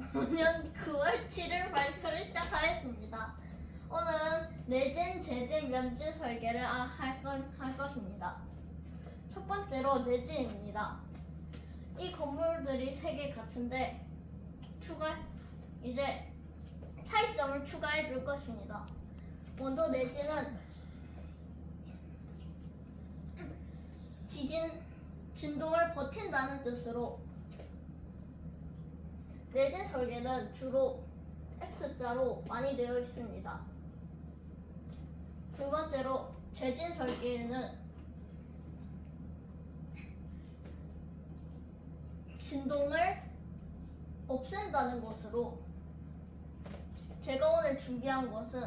2025년 9월 7일 발표를 시작하겠습니다. 오늘은 내진, 재진, 면진 설계를 아- 할, 것, 할 것입니다. 첫 번째로 내진입니다. 이 건물들이 세 개 같은데 추가 이제 차이점을 추가해 줄 것입니다. 먼저 내지는 지진 진동을 버틴다는 뜻으로 내진 설계는 주로 X자로 많이 되어 있습니다. 두 번째로 재진 설계는 진동을 없앤다는 것으로 제가 오늘 준비한 것은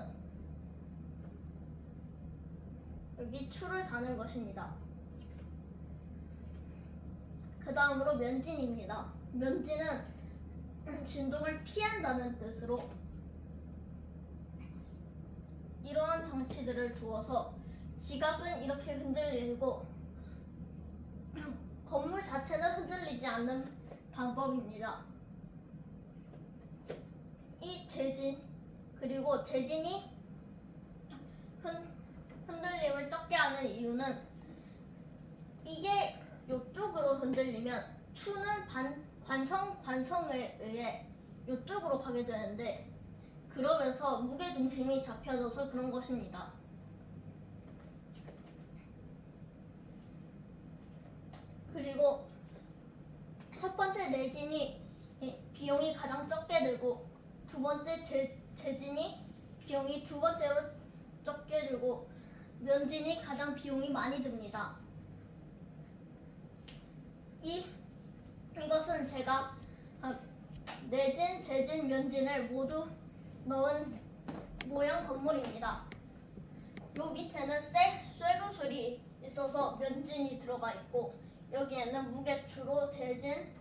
여기 추를 다는 것입니다. 그 다음으로 면진입니다. 면진은 진동을 피한다는 뜻으로 이러한 장치들을 두어서 지각은 이렇게 흔들리고 건물 자체는 흔들리지 않는 방법입니다. 이 재진 그리고 재진이 흔, 흔들림을 적게 하는 이유는 이게 이쪽으로 흔들리면 추는 반, 관성 관성에 의해 이쪽으로 가게 되는데 그러면서 무게 중심이 잡혀져서 그런 것입니다. 그리고 첫 번째 내진이 이 비용이 가장 적게 들고 두 번째 재, 재진이 비용이 두 번째로 적게 들고 면진이 가장 비용이 많이 듭니다. 이 이것은 제가 아, 내진, 재진, 면진을 모두 넣은 모형 건물입니다. 요 밑에는 쇠, 쇠구슬이 있어서 면진이 들어가 있고 여기에는 무게추로 재진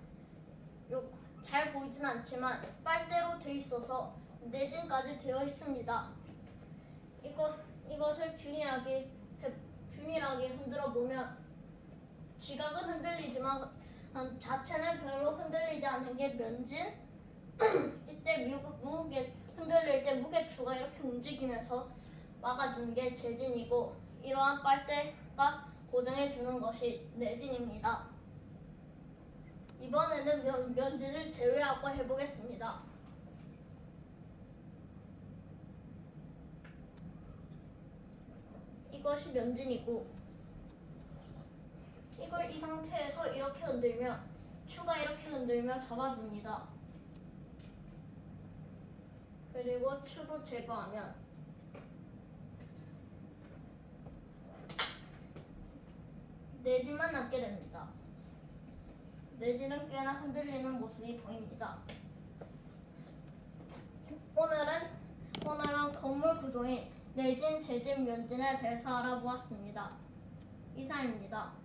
요, 잘 보이진 않지만 빨대로 되어 있어서 내진까지 되어 있습니다. 이거 이것을 균일하게 해- 균일하게 흔들어 보면 지각은 흔들리지만 음, 자체는 별로 흔들리지 않는 게 면진. 이때 무, 무게 흔들릴 때 무게추가 이렇게 움직이면서 막아주는 게 재진이고 이러한 빨대가 고정해 주는 것이 내진입니다. 이번에는 면, 면진을 제외하고 해보겠습니다. 이것이 면진이고 이걸 이 상태에서 이렇게 흔들면 추가 이렇게 흔들면 잡아줍니다. 그리고 추로 제거하면 내진만 남게 됩니다. 내지는 꽤나 흔들리는 모습이 보입니다. 오늘은 오늘은 건물 구조인 내진, 재진, 면진에 대해서 알아보았습니다. 이상입니다.